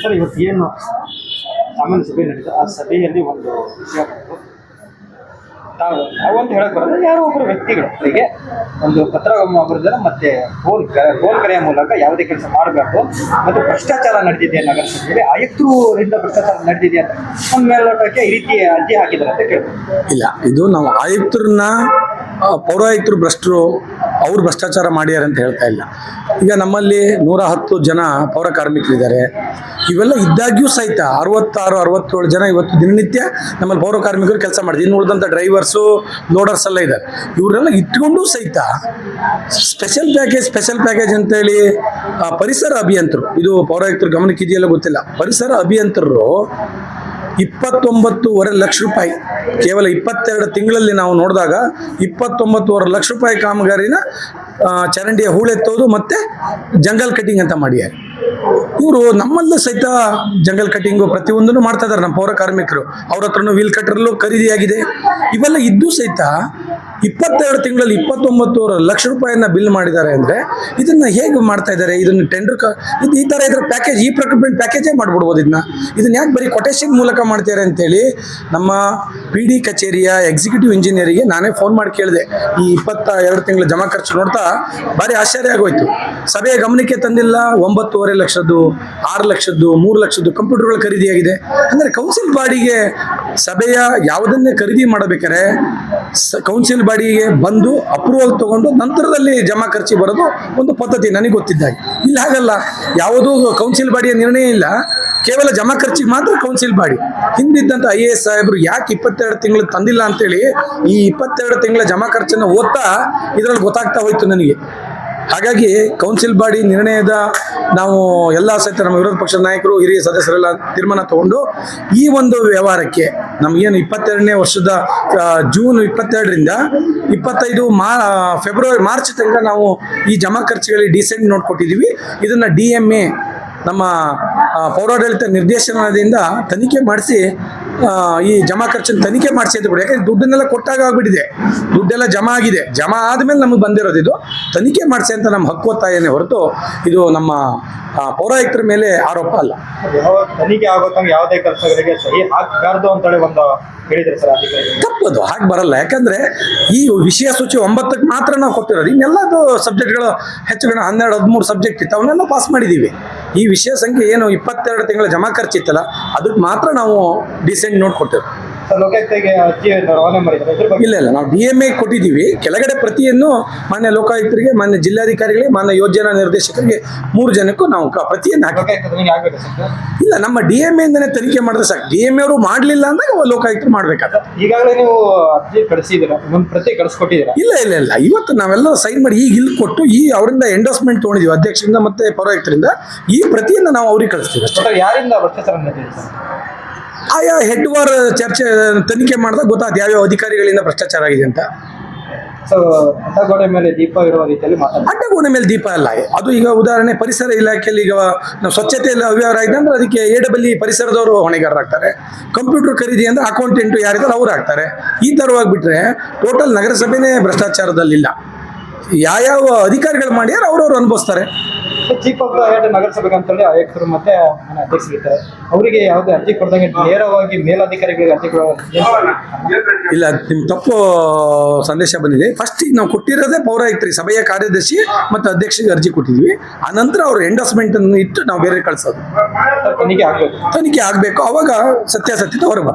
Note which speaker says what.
Speaker 1: Sir, ಇವತ್ತು ಏನು ಸಾಮಾನ್ಯ ಸಭೆ ನಡೀತು ಆ ಸಭೆಯಲ್ಲಿ ಒಂದು ವಿಷಯ ಬಂತು. ತಾವು ನಾವಂತ ಹೇಳಕ್ ಬರೋದು ಯಾರೋ ಒಬ್ಬರು ವ್ಯಕ್ತಿಗಳು ವ್ಯಕ್ತಿಗಳಿಗೆ ಒಂದು ಪತ್ರ ಬರೆದ್ರೆ ಮತ್ತೆ ಫೋನ್ ಫೋನ್ ಕರೆಯ ಮೂಲಕ ಯಾವುದೇ ಕೆಲಸ ಮಾಡಬೇಕು ಮತ್ತು ಭ್ರಷ್ಟಾಚಾರ ನಡೆದಿದೆ ನಗರಸಭೆಯಲ್ಲಿ ಆಯುಕ್ತರಿಂದ ಭ್ರಷ್ಟಾಚಾರ ನಡೆದಿದೆ ಅಂತ ಒಂದು ಮೇಲ್ನೋಟಕ್ಕೆ ಈ ರೀತಿ ಅರ್ಜಿ ಹಾಕಿದ್ದಾರೆ ಅಂತ ಕೇಳ್ಬೋದು.
Speaker 2: ಇಲ್ಲ, ಇದು ನಾವು ಆಯುಕ್ತರನ್ನ ಪೌರಾಯುಕ್ತರು ಭ್ರಷ್ಟರು ಅವ್ರು ಭ್ರಷ್ಟಾಚಾರ ಮಾಡ್ಯಾರ ಅಂತ ಹೇಳ್ತಾ ಇಲ್ಲ. ಈಗ ನಮ್ಮಲ್ಲಿ ನೂರ ಹತ್ತು ಜನ ಪೌರ ಕಾರ್ಮಿಕರಿದ್ದಾರೆ. ಇವೆಲ್ಲ ಇದ್ದಾಗ್ಯೂ ಸಹಿತ ಅರವತ್ತಾರು, ಅರವತ್ತೇಳು ಜನ ಇವತ್ತು ದಿನನಿತ್ಯ ನಮ್ಮಲ್ಲಿ ಪೌರ ಕಾರ್ಮಿಕರು ಕೆಲಸ ಮಾಡಿದ್ರು ಇನ್ನು ಉಳಿದಂಥ ಡ್ರೈವರ್ಸು ಲೋಡರ್ಸ್ ಎಲ್ಲ ಇದ್ದಾರೆ. ಇವರೆಲ್ಲ ಇಟ್ಕೊಂಡು ಸಹಿತ ಸ್ಪೆಷಲ್ ಪ್ಯಾಕೇಜ್ ಸ್ಪೆಷಲ್ ಪ್ಯಾಕೇಜ್ ಅಂತೇಳಿ ಪರಿಸರ ಅಭಿಯಂತರು. ಇದು ಪೌರಾಯುಕ್ತರು ಗಮನಕ್ಕೆ ಇದೆಯಲ್ಲ ಗೊತ್ತಿಲ್ಲ. ಪರಿಸರ ಅಭಿಯಂತರರು ಇಪ್ಪತ್ತೊಂಬತ್ತೂವರೆ ಲಕ್ಷ ರೂಪಾಯಿ. ಕೇವಲ ಇಪ್ಪತ್ತೆರಡು ತಿಂಗಳಲ್ಲಿ ನಾವು ನೋಡಿದಾಗ ಇಪ್ಪತ್ತೊಂಬತ್ತುವರೆ ಲಕ್ಷ ರೂಪಾಯಿ ಕಾಮಗಾರಿನ ಚರಂಡಿಯ ಹೂಳೆತ್ತೋದು ಮತ್ತು ಜಂಗಲ್ ಕಟಿಂಗ್ ಅಂತ ಮಾಡಿದ್ದಾರೆ. ಇವರು ನಮ್ಮಲ್ಲೂ ಸಹಿತ ಜಂಗಲ್ ಕಟಿಂಗು ಪ್ರತಿಯೊಂದನ್ನು ಮಾಡ್ತಾ ಇದ್ದಾರೆ ನಮ್ಮ ಪೌರ ಕಾರ್ಮಿಕರು. ಅವ್ರ ಹತ್ರನೂ ವೀಲ್ ಕಟ್ಟರ್ಲು ಖರೀದಿಯಾಗಿದೆ. ಇವೆಲ್ಲ ಇದ್ದು ಸಹಿತ ಇಪ್ಪತ್ತೆರಡು ತಿಂಗಳಲ್ಲಿ ಇಪ್ಪತ್ತೊಂಬತ್ತುವರೆ ಲಕ್ಷ ರೂಪಾಯಿಯನ್ನ ಬಿಲ್ ಮಾಡಿದ್ದಾರೆ ಅಂದರೆ ಇದನ್ನು ಹೇಗೆ ಮಾಡ್ತಾ ಇದ್ದಾರೆ? ಇದನ್ನು ಟೆಂಡರ್ ಇದು ಈ ಥರ ಇದ್ರ ಪ್ಯಾಕೇಜ್ ಈ ಪ್ರಕ್ರಿಮೆಂಟ್ ಪ್ಯಾಕೇಜೇ ಮಾಡ್ಬಿಡ್ಬೋದು ಇದನ್ನ. ಇದನ್ನ ಯಾಕೆ ಬರೀ ಕೊಟೇಶನ್ ಮೂಲಕ ಮಾಡ್ತಾರೆ ಅಂತೇಳಿ ನಮ್ಮ ಪಿ ಡಿ ಕಚೇರಿಯ ಎಕ್ಸಿಕ್ಯೂಟಿವ್ ಇಂಜಿನಿಯರಿಗೆ ನಾನೇ ಫೋನ್ ಮಾಡಿ ಕೇಳಿದೆ. ಈ ಇಪ್ಪತ್ತ ಎರಡು ತಿಂಗಳ ಜಮಾ ಖರ್ಚು ನೋಡ್ತಾ ಭಾರಿ ಆಶ್ಚರ್ಯ ಆಗೋಯ್ತು. ಸಭೆಯ ಗಮನಕ್ಕೆ ತಂದಿಲ್ಲ, ಒಂಬತ್ತುವರೆ ಲಕ್ಷದ್ದು, ಆರು ಲಕ್ಷದ್ದು, ಮೂರು ಲಕ್ಷದ್ದು ಕಂಪ್ಯೂಟರ್ಗಳು ಖರೀದಿಯಾಗಿದೆ. ಅಂದರೆ ಕೌನ್ಸಿಲ್ ಬಾಡಿಗೆ ಸಭೆಯ ಯಾವುದನ್ನೇ ಖರೀದಿ ಮಾಡಬೇಕಾದ್ರೆ ಕೌನ್ಸಿಲ್ ಬಾಡಿಗೆ ಬಂದು ಅಪ್ರೂವಲ್ ತಗೊಂಡು ನಂತರದಲ್ಲಿ ಜಮಾ ಖರ್ಚಿ ಬರೋದು ಒಂದು ಪದ್ಧತಿ ನನಗೆ ಗೊತ್ತಿದ್ದಾಗ ಇಲ್ಲಿ ಹಾಗಲ್ಲ. ಯಾವುದೂ ಕೌನ್ಸಿಲ್ ಬಾಡಿಯ ನಿರ್ಣಯ ಇಲ್ಲ. ಕೇವಲ ಜಮಾ ಖರ್ಚಿಗೆ ಮಾತ್ರ ಕೌನ್ಸಿಲ್ ಬಾಡಿ. ಹಿಂದಿದ್ದಂಥ ಐ ಎ ಎಸ್ ಸಾಹೇಬರು ಯಾಕೆ ಇಪ್ಪತ್ತೆರಡು ತಿಂಗಳು ತಂದಿಲ್ಲ ಅಂತೇಳಿ ಈ ಇಪ್ಪತ್ತೆರಡು ತಿಂಗಳ ಜಮಾ ಖರ್ಚನ್ನು ಓದ್ತಾ ಇದರಲ್ಲಿ ಗೊತ್ತಾಗ್ತಾ ಹೋಯ್ತು ನನಗೆ. ಹಾಗಾಗಿ ಕೌನ್ಸಿಲ್ ಬಾಡಿ ನಿರ್ಣಯದ ನಾವು ಎಲ್ಲ ಸಹಿತ ನಮ್ಮ ವಿರೋಧ ಪಕ್ಷದ ನಾಯಕರು, ಹಿರಿಯ ಸದಸ್ಯರೆಲ್ಲ ತೀರ್ಮಾನ ತಗೊಂಡು ಈ ಒಂದು ವ್ಯವಹಾರಕ್ಕೆ ನಮಗೇನು ಇಪ್ಪತ್ತೆರಡನೇ ವರ್ಷದ ಜೂನ್ ಇಪ್ಪತ್ತೆರಡರಿಂದ ಇಪ್ಪತ್ತೈದು ಮಾ ಫೆಬ್ರವರಿ, ಮಾರ್ಚ್ ತನಕ ನಾವು ಈ ಜಮಾ ಖರ್ಚುಗಳಿಗೆ ಡಿಸೆಂಟ್ ನೋಟ್ ಕೊಟ್ಟಿದ್ದೀವಿ. ಇದನ್ನು ಡಿ ಎಂ ಎ ನಮ್ಮ ಪೌರಾಡಳಿತ ನಿರ್ದೇಶನದಿಂದ ತನಿಖೆ ಮಾಡಿಸಿ ಈ ಜಮಾ ಖರ್ಚನ್ನು ತನಿಖೆ ಮಾಡಿಸಿ ಅಂತ ಬಿಡಿ. ಯಾಕಂದ್ರೆ ದುಡ್ಡನ್ನೆಲ್ಲ ಕೊಟ್ಟಾಗ ಆಗ್ಬಿಟ್ಟಿದೆ. ದುಡ್ಡೆಲ್ಲ ಜಮಾ ಆಗಿದೆ. ಜಮಾ ಆದಮೇಲೆ ನಮಗೆ ಬಂದಿರೋದು ಇದು. ತನಿಖೆ ಮಾಡಿಸಿ ಅಂತ ನಮ್ಮ ಹಕ್ಕು ಒತ್ತಾಯನೇ ಹೊರತು ಇದು ನಮ್ಮ ಪೌರಾಯುಕ್ತರ ಮೇಲೆ ಆರೋಪ ಅಲ್ಲ.
Speaker 1: ತನಿಖೆ ಆಗೋತಂಗ ಯಾವುದೇ ಕೆಲಸಗಳಿಗೆ ಸಹಿ ಹಾಕಬಾರ್ದು ಅಂತೇಳಿ ಒಂದು ಹೇಳಿದ್ರು ಸರ್ ಅಧಿಕಾರಿಗಳು.
Speaker 2: ತಪ್ಪದು ಹಾಗೆ ಬರಲ್ಲ. ಯಾಕಂದ್ರೆ ಈ ವಿಷಯ ಸೂಚಿ ಒಂಬತ್ತಕ್ಕೆ ಮಾತ್ರ ನಾವು ಕೊಟ್ಟಿರೋದು. ಇನ್ನೆಲ್ಲದು ಸಬ್ಜೆಕ್ಟ್ಗಳು ಹೆಚ್ಚು ಕಡಿಮೆ ಹನ್ನೆರಡು ಹದಿಮೂರು ಸಬ್ಜೆಕ್ಟ್ ಇತ್ತು. ಅವನ್ನೆಲ್ಲ ಪಾಸ್ ಮಾಡಿದ್ದೀವಿ. ಈ ವಿಷಯ ಸಂಖ್ಯೆ ಏನು ಇಪ್ಪತ್ತೆರಡು ತಿಂಗಳ ಜಮಾ ಖರ್ಚಿತ್ತಲ್ಲ ಅದಕ್ಕೆ ಮಾತ್ರ ನಾವು ಡಿಸೆಂಟ್ ನೋಟ್ ಕೊಟ್ಟಿರೋದು ಇಲ್ಲ ಇಲ್ಲ. ನಾವು ಡಿ ಎಂ ಎ ಕೊಟ್ಟಿದ್ದೀವಿ. ಕೆಳಗಡೆ ಪ್ರತಿಯನ್ನು ಮಾನ್ಯ ಲೋಕಾಯುಕ್ತರಿಗೆ ಮಾನ್ಯ ಜಿಲ್ಲಾಧಿಕಾರಿಗಳಿಗೆ ಮಾನ್ಯ ಯೋಜನಾ ನಿರ್ದೇಶಕರಿಗೆ ಮೂರು ಜನಕ್ಕೂ ನಾವು ಪ್ರತಿಯನ್ನು ಹಾಕಿ ಇಲ್ಲ ನಮ್ಮ ಡಿ ಎಂ ಎಂದೇ ತನಿಖೆ ಮಾಡಿದ್ರೆ ಸಾಕು. ಡಿ ಎಂ ಎ ಅವರು ಮಾಡಲಿಲ್ಲ ಅಂದಾಗ ಲೋಕಾಯುಕ್ತರು ಮಾಡಬೇಕಾದ
Speaker 1: ಈಗಾಗಲೇ ನೀವು ಅರ್ಜಿ ಕಳಿಸಿದ್ದೀರಾ? ಪ್ರತಿ ಕಳಿಸ್ಕೊಟ್ಟಿದ್ದೀರಾ?
Speaker 2: ಇಲ್ಲ ಇಲ್ಲ ಇಲ್ಲ. ಇವತ್ತು ನಾವೆಲ್ಲ ಸೈನ್ ಮಾಡಿ ಈಗ ಇಲ್ಲಿ ಕೊಟ್ಟು ಈ ಅವರಿಂದ ಎಂಡೋಸ್ಮೆಂಟ್ ತೊಗೊಂಡಿದ್ದೀವಿ ಅಧ್ಯಕ್ಷರಿಂದ ಮತ್ತೆ ಪೌರಾಯುಕ್ತರಿಂದ. ಈ ಪ್ರತಿಯನ್ನು ನಾವು ಅವ್ರಿಗೆ ಕಳಿಸ್ತೀವಿ ಅಷ್ಟೇ.
Speaker 1: ಸರ್ ಯಾರಿಂದ ಭ್ರಷ್ಟಾಚಾರ
Speaker 2: ಆಯಾ ಹೆಡ್ ವಾರ್ ಚರ್ಚೆ ತನಿಖೆ ಮಾಡಿದಾಗ ಗೊತ್ತಾಯ್ತು ಯಾವ್ಯಾವ ಅಧಿಕಾರಿಗಳಿಂದ ಭ್ರಷ್ಟಾಚಾರ ಆಗಿದೆ ಅಂತ.
Speaker 1: ಸೊ ಅಡ್ಡಗೋಡೆ ಮೇಲೆ ದೀಪ ಇರುವ ರೀತಿಯಲ್ಲಿ ಮಾತಾಡ್ತಾರೆ.
Speaker 2: ಅಡ್ಡಗೋಡೆ ಮೇಲೆ ದೀಪ ಅಲ್ಲ ಅದು ಈಗ ಉದಾಹರಣೆ ಪರಿಸರ ಇಲಾಖೆಯಲ್ಲಿ ಈಗ ನಾವು ಸ್ವಚ್ಛತೆಯಲ್ಲಿ ಅವ್ಯವಹಾರ ಆಗಿದೆ ಅಂದ್ರೆ ಅದಕ್ಕೆ ಎ ಡಬಲ್ ಪರಿಸರದವರು ಹೊಣೆಗಾರರಾಗ್ತಾರೆ. ಕಂಪ್ಯೂಟರ್ ಖರೀದಿ ಅಂದ್ರೆ ಅಕೌಂಟೆಂಟ್ ಯಾರಿದ್ದಾರೆ ಅವ್ರು ಆಗ್ತಾರೆ. ಈ ಥರವಾಗಿ ಬಿಟ್ರೆ ಟೋಟಲ್ ನಗರಸಭೆನೇ ಭ್ರಷ್ಟಾಚಾರದಲ್ಲಿಲ್ಲ. ಯಾವ್ಯಾವ ಅಧಿಕಾರಿಗಳು ಮಾಡ್ಯಾರ ಅವ್ರವ್ರು ಅನುಭವಿಸ್ತಾರೆ.
Speaker 1: ಚೀಫ್ ಆಫ್ ದ ಹೆಡ್ ನಗರಸಭೆಗೆ ಅಂತೇಳಿ ಆಯುಕ್ತರು ಮತ್ತೆ ಅಧ್ಯಕ್ಷರಿದ್ದಾರೆ ಅವರಿಗೆ ಯಾವುದೇ ಅರ್ಜಿ ಕೊಡ್ದಂಗೆ ನೇರವಾಗಿ ಮೇಲಧಿಕಾರಿಗಳಿಗೆ ಅರ್ಜಿ
Speaker 2: ಇಲ್ಲ ನಿಮ್ಮ ತಪ್ಪು ಸಂದೇಶ ಬಂದಿದೆ. ಫಸ್ಟ್ ನಾವು ಕೊಟ್ಟಿರೋದೇ ಪೌರಾಯುಕ್ತರಿಗೆ ಸಭೆಯ ಕಾರ್ಯದರ್ಶಿ ಮತ್ತು ಅಧ್ಯಕ್ಷರಿಗೆ ಅರ್ಜಿ ಕೊಟ್ಟಿದ್ವಿ. ಆನಂತರ ಅವ್ರ ಎಂಡೋಸ್ಮೆಂಟ್ ಅನ್ನು ಇಟ್ಟು ನಾವು ಬೇರೆ ಕಳ್ಸೋದು.
Speaker 1: ತನಿಖೆ ಆಗ್ಬೇಕು.
Speaker 2: ತನಿಖೆ ಆಗಬೇಕು. ಅವಾಗ ಸತ್ಯಾಸತ್ಯತೆ ಹೊರಬ